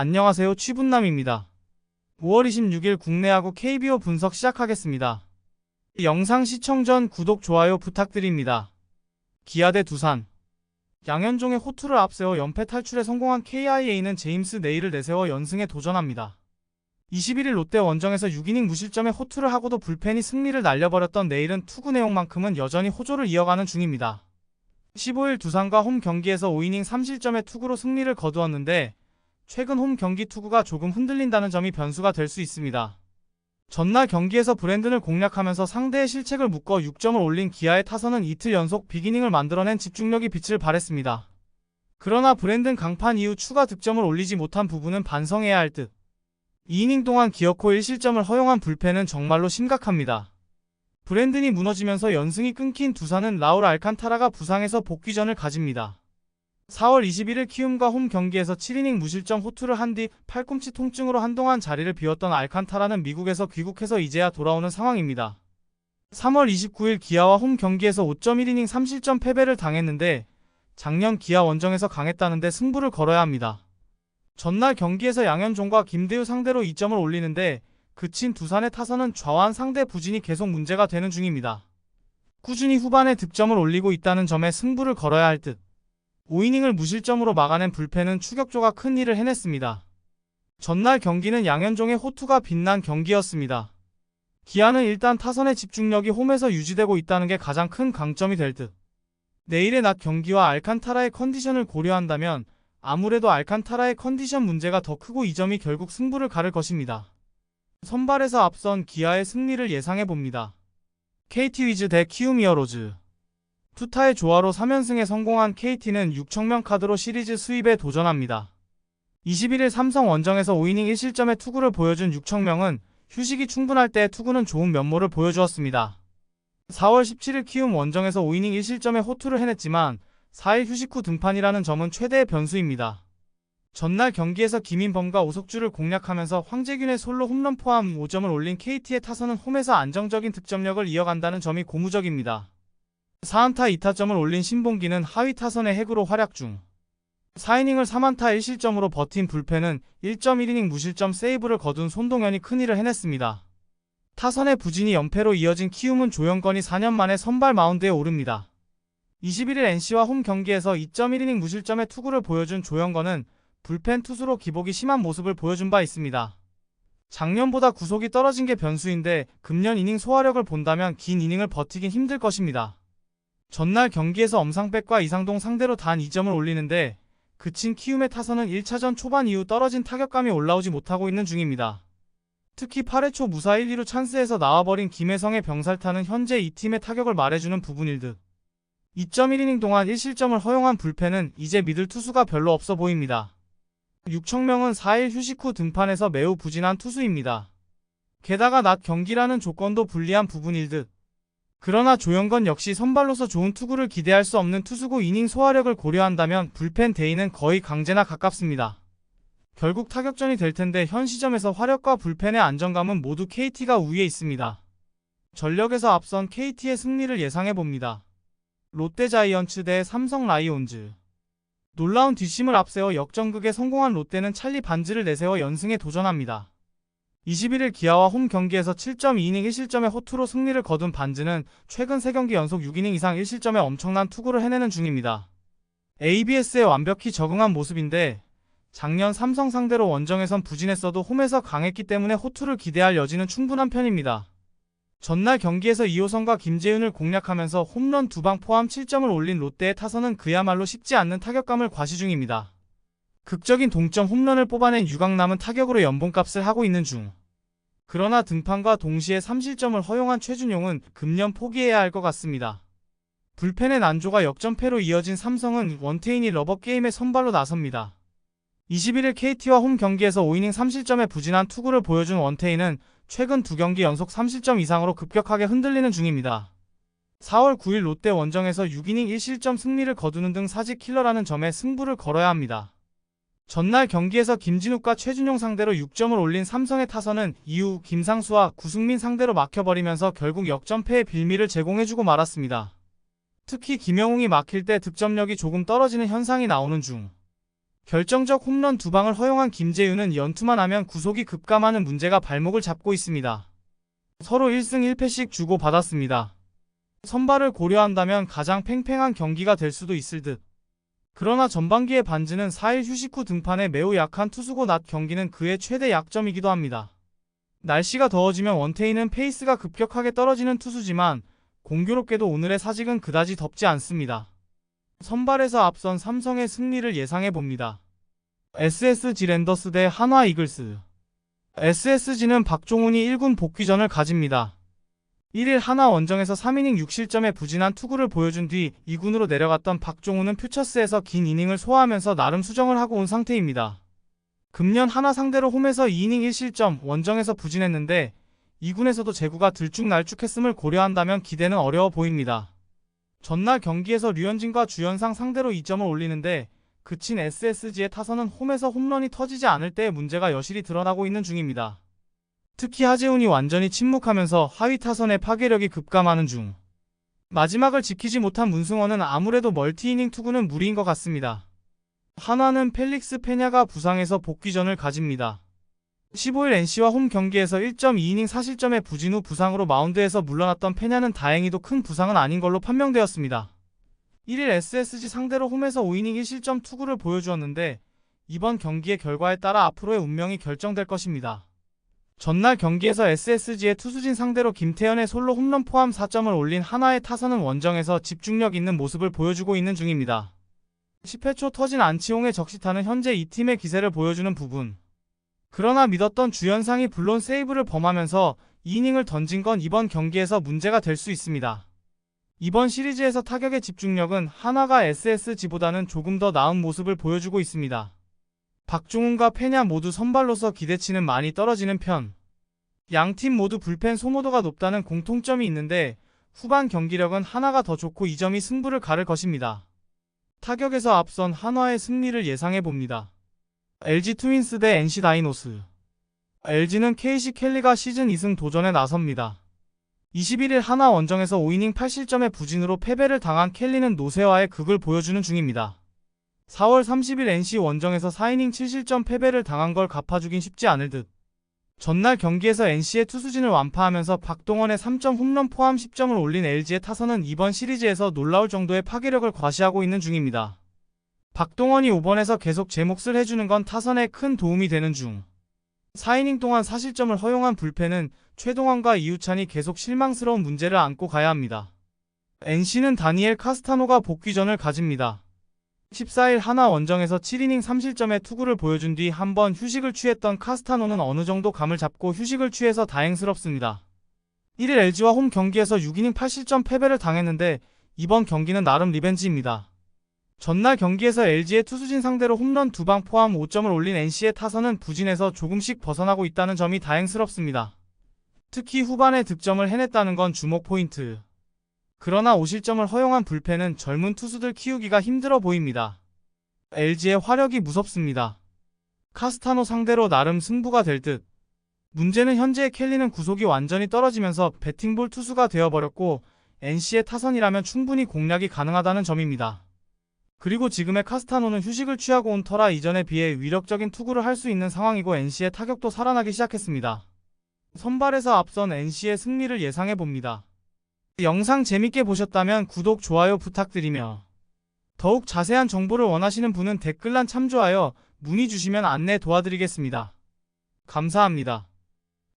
안녕하세요 취분남입니다. 5월 26일 국내야구 KBO 분석 시작하겠습니다. 영상 시청 전 구독 좋아요 부탁드립니다. 기아 대 두산 양현종의 호투를 앞세워 연패 탈출에 성공한 KIA는 제임스 네일을 내세워 연승에 도전합니다. 21일 롯데 원정에서 6이닝 무실점의 호투를 하고도 불펜이 승리를 날려버렸던 네일은 투구 내용만큼은 여전히 호조를 이어가는 중입니다. 15일 두산과 홈 경기에서 5이닝 3실점의 투구로 승리를 거두었는데 최근 홈 경기 투구가 조금 흔들린다는 점이 변수가 될 수 있습니다. 전날 경기에서 브랜든을 공략하면서 상대의 실책을 묶어 6점을 올린 기아의 타선은 이틀 연속 비기닝을 만들어낸 집중력이 빛을 발했습니다. 그러나 브랜든 강판 이후 추가 득점을 올리지 못한 부분은 반성해야 할 듯. 2이닝 동안 기어코 1실점을 허용한 불펜은 정말로 심각합니다. 브랜든이 무너지면서 연승이 끊긴 두산은 라울 알칸타라가 부상해서 복귀전을 가집니다. 4월 21일 키움과 홈 경기에서 7이닝 무실점 호투를 한 뒤 팔꿈치 통증으로 한동안 자리를 비웠던 알칸타라는 미국에서 귀국해서 이제야 돌아오는 상황입니다. 3월 29일 기아와 홈 경기에서 5.1이닝 3실점 패배를 당했는데 작년 기아 원정에서 강했다는데 승부를 걸어야 합니다. 전날 경기에서 양현종과 김대우 상대로 2점을 올리는데 그친 두산의 타선은 좌완 상대 부진이 계속 문제가 되는 중입니다. 꾸준히 후반에 득점을 올리고 있다는 점에 승부를 걸어야 할 듯. 5이닝을 무실점으로 막아낸 불펜은 추격조가 큰 일을 해냈습니다. 전날 경기는 양현종의 호투가 빛난 경기였습니다. 기아는 일단 타선의 집중력이 홈에서 유지되고 있다는 게 가장 큰 강점이 될 듯. 내일의 낮 경기와 알칸타라의 컨디션을 고려한다면 아무래도 알칸타라의 컨디션 문제가 더 크고 이 점이 결국 승부를 가를 것입니다. 선발에서 앞선 기아의 승리를 예상해 봅니다. KT 위즈 대 키움 히어로즈 투타의 조화로 3연승에 성공한 KT는 6천명 카드로 시리즈 수입에 도전합니다. 21일 삼성 원정에서 5이닝 1실점의 투구를 보여준 6천명은 휴식이 충분할 때 투구는 좋은 면모를 보여주었습니다. 4월 17일 키움 원정에서 5이닝 1실점의 호투를 해냈지만 4일 휴식 후 등판이라는 점은 최대의 변수입니다. 전날 경기에서 김인범과 오석주를 공략하면서 황재균의 솔로 홈런 포함 5점을 올린 KT의 타선은 홈에서 안정적인 득점력을 이어간다는 점이 고무적입니다. 4안타 2타점을 올린 신봉기는 하위 타선의 핵으로 활약 중. 4이닝을 3안타 1실점으로 버틴 불펜은 1.1이닝 무실점 세이브를 거둔 손동현이 큰일을 해냈습니다. 타선의 부진이 연패로 이어진 키움은 조영건이 4년 만에 선발 마운드에 오릅니다. 21일 NC와 홈 경기에서 2.1이닝 무실점의 투구를 보여준 조영건은 불펜 투수로 기복이 심한 모습을 보여준 바 있습니다. 작년보다 구속이 떨어진 게 변수인데 금년 이닝 소화력을 본다면 긴 이닝을 버티긴 힘들 것입니다. 전날 경기에서 엄상백과 이상동 상대로 단 2점을 올리는데 그친 키움의 타선은 1차전 초반 이후 떨어진 타격감이 올라오지 못하고 있는 중입니다. 특히 8회 초 무사 1, 2루 찬스에서 나와버린 김혜성의 병살타는 현재 이 팀의 타격을 말해주는 부분일 듯. 2.1이닝 동안 1실점을 허용한 불펜은 이제 믿을 투수가 별로 없어 보입니다. 6청명은 4일 휴식 후 등판에서 매우 부진한 투수입니다. 게다가 낮 경기라는 조건도 불리한 부분일 듯. 그러나 조영건 역시 선발로서 좋은 투구를 기대할 수 없는 투수고 이닝 소화력을 고려한다면 불펜 대인은 거의 강제나 가깝습니다. 결국 타격전이 될 텐데 현 시점에서 화력과 불펜의 안정감은 모두 KT가 우위에 있습니다. 전력에서 앞선 KT의 승리를 예상해 봅니다. 롯데 자이언츠 대 삼성 라이온즈 놀라운 뒷심을 앞세워 역전극에 성공한 롯데는 찰리 반지를 내세워 연승에 도전합니다. 21일 기아와 홈 경기에서 7.2이닝 1실점의 호투로 승리를 거둔 반지는 최근 3경기 연속 6이닝 이상 1실점의 엄청난 투구를 해내는 중입니다. ABS에 완벽히 적응한 모습인데 작년 삼성 상대로 원정에선 부진했어도 홈에서 강했기 때문에 호투를 기대할 여지는 충분한 편입니다. 전날 경기에서 이호선과 김재윤을 공략하면서 홈런 두방 포함 7점을 올린 롯데의 타선은 그야말로 쉽지 않는 타격감을 과시 중입니다. 극적인 동점 홈런을 뽑아낸 유강남은 타격으로 연봉값을 하고 있는 중. 그러나 등판과 동시에 3실점을 허용한 최준용은 금년 포기해야 할 것 같습니다. 불펜의 난조가 역전패로 이어진 삼성은 원태인이 러버게임에 선발로 나섭니다. 21일 KT와 홈 경기에서 5이닝 3실점의 부진한 투구를 보여준 원태인은 최근 두 경기 연속 3실점 이상으로 급격하게 흔들리는 중입니다. 4월 9일 롯데 원정에서 6이닝 1실점 승리를 거두는 등 사직 킬러라는 점에 승부를 걸어야 합니다. 전날 경기에서 김진욱과 최준용 상대로 6점을 올린 삼성의 타선은 이후 김상수와 구승민 상대로 막혀버리면서 결국 역전패의 빌미를 제공해주고 말았습니다. 특히 김영웅이 막힐 때 득점력이 조금 떨어지는 현상이 나오는 중. 결정적 홈런 두 방을 허용한 김재윤은 연투만 하면 구속이 급감하는 문제가 발목을 잡고 있습니다. 서로 1승 1패씩 주고받았습니다. 선발을 고려한다면 가장 팽팽한 경기가 될 수도 있을 듯. 그러나 전반기의 반지는 4일 휴식 후 등판에 매우 약한 투수고 낮 경기는 그의 최대 약점이기도 합니다. 날씨가 더워지면 원태인은 페이스가 급격하게 떨어지는 투수지만 공교롭게도 오늘의 사직은 그다지 덥지 않습니다. 선발에서 앞선 삼성의 승리를 예상해 봅니다. SSG 랜더스 대 한화 이글스. SSG는 박종훈이 1군 복귀전을 가집니다. 1일 하나 원정에서 3이닝 6실점의 부진한 투구를 보여준 뒤 2군으로 내려갔던 박종훈은 퓨처스에서 긴 이닝을 소화하면서 나름 수정을 하고 온 상태입니다. 금년 하나 상대로 홈에서 2이닝 1실점, 원정에서 부진했는데 2군에서도 제구가 들쭉날쭉했음을 고려한다면 기대는 어려워 보입니다. 전날 경기에서 류현진과 주연상 상대로 2점을 올리는데 그친 SSG의 타선은 홈에서 홈런이 터지지 않을 때의 문제가 여실히 드러나고 있는 중입니다. 특히 하재훈이 완전히 침묵하면서 하위 타선의 파괴력이 급감하는 중. 마지막을 지키지 못한 문승원은 아무래도 멀티이닝 투구는 무리인 것 같습니다. 한화는 펠릭스 페냐가 부상해서 복귀전을 가집니다. 15일 NC와 홈 경기에서 1.2이닝 4실점의 부진 후 부상으로 마운드에서 물러났던 페냐는 다행히도 큰 부상은 아닌 걸로 판명되었습니다. 1일 SSG 상대로 홈에서 5이닝 1실점 투구를 보여주었는데 이번 경기의 결과에 따라 앞으로의 운명이 결정될 것입니다. 전날 경기에서 SSG의 투수진 상대로 김태현의 솔로 홈런 포함 4점을 올린 하나의 타선은 원정에서 집중력 있는 모습을 보여주고 있는 중입니다. 10회 초 터진 안치홍의 적시타는 현재 이 팀의 기세를 보여주는 부분. 그러나 믿었던 주연상이 물론 세이브를 범하면서 이닝을 던진 건 이번 경기에서 문제가 될 수 있습니다. 이번 시리즈에서 타격의 집중력은 하나가 SSG보다는 조금 더 나은 모습을 보여주고 있습니다. 박종훈과 페냐 모두 선발로서 기대치는 많이 떨어지는 편. 양 팀 모두 불펜 소모도가 높다는 공통점이 있는데 후반 경기력은 하나가 더 좋고 이 점이 승부를 가를 것입니다. 타격에서 앞선 한화의 승리를 예상해 봅니다. LG 트윈스 대 NC 다이노스. LG는 KC 켈리가 시즌 2승 도전에 나섭니다. 21일 하나 원정에서 5이닝 8실점의 부진으로 패배를 당한 켈리는 노세화의 극을 보여주는 중입니다. 4월 30일 NC 원정에서 4이닝 7실점 패배를 당한 걸 갚아주긴 쉽지 않을 듯. 전날 경기에서 NC의 투수진을 완파하면서 박동원의 3점 홈런 포함 10점을 올린 LG의 타선은 이번 시리즈에서 놀라울 정도의 파괴력을 과시하고 있는 중입니다. 박동원이 5번에서 계속 제 몫을 해주는 건 타선에 큰 도움이 되는 중. 4이닝 동안 사실점을 허용한 불펜은 최동환과 이우찬이 계속 실망스러운 문제를 안고 가야 합니다. NC는 다니엘 카스타노가 복귀전을 가집니다. 14일 하나 원정에서 7이닝 3실점의 투구를 보여준 뒤 한 번 휴식을 취했던 카스타노는 어느 정도 감을 잡고 휴식을 취해서 다행스럽습니다. 1일 LG와 홈 경기에서 6이닝 8실점 패배를 당했는데 이번 경기는 나름 리벤지입니다. 전날 경기에서 LG의 투수진 상대로 홈런 두방 포함 5점을 올린 NC의 타선은 부진에서 조금씩 벗어나고 있다는 점이 다행스럽습니다. 특히 후반에 득점을 해냈다는 건 주목 포인트. 그러나 5실점을 허용한 불펜은 젊은 투수들 키우기가 힘들어 보입니다. LG의 화력이 무섭습니다. 카스타노 상대로 나름 승부가 될 듯. 문제는 현재의 켈리는 구속이 완전히 떨어지면서 배팅볼 투수가 되어버렸고 NC의 타선이라면 충분히 공략이 가능하다는 점입니다. 그리고 지금의 카스타노는 휴식을 취하고 온 터라 이전에 비해 위력적인 투구를 할 수 있는 상황이고 NC의 타격도 살아나기 시작했습니다. 선발에서 앞선 NC의 승리를 예상해 봅니다. 영상 재밌게 보셨다면 구독, 좋아요 부탁드리며 더욱 자세한 정보를 원하시는 분은 댓글란 참조하여 문의 주시면 안내 도와드리겠습니다. 감사합니다.